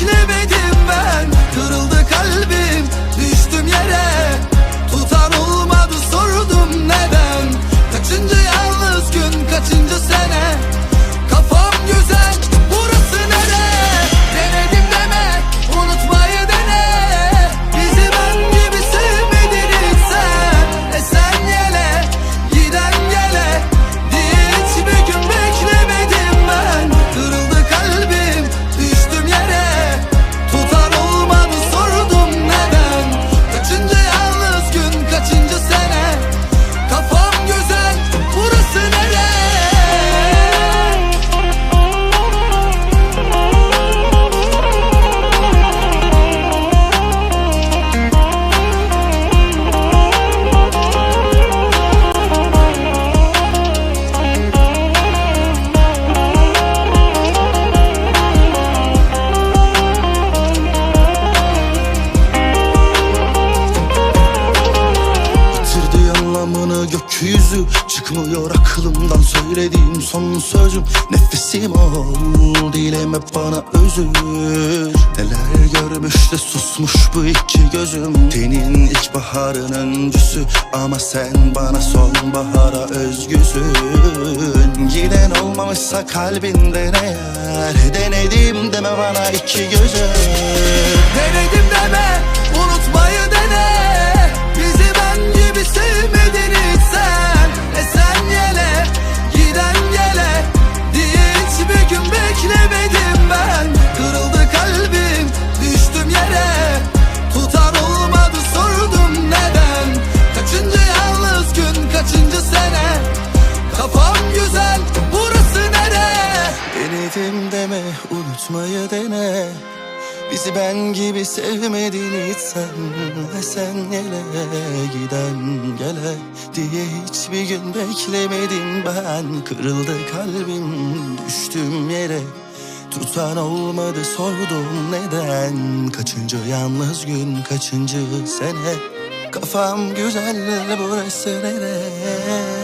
beklemedim anlamını gökyüzü Çıkmıyor aklımdan. Söylediğim son sözüm Nefesim ol. Dilem hep bana özür. Neler görmüş de susmuş bu iki gözüm. Tenin ilkbaharın öncüsü Ama sen bana sonbahara özgüsün. Giden olmamışsa kalbinden eğer Denedim deme bana iki gözüm. Denedim deme unutmayı dene. Bizi ben gibi sevmedin hiç sen Ve sen yele giden gele Diye hiçbir gün beklemedim ben Kırıldı kalbim düştüm yere. Tutan olmadı sordum neden? Kaçıncı yalnız gün kaçıncı sene? Kafam güzel burası nere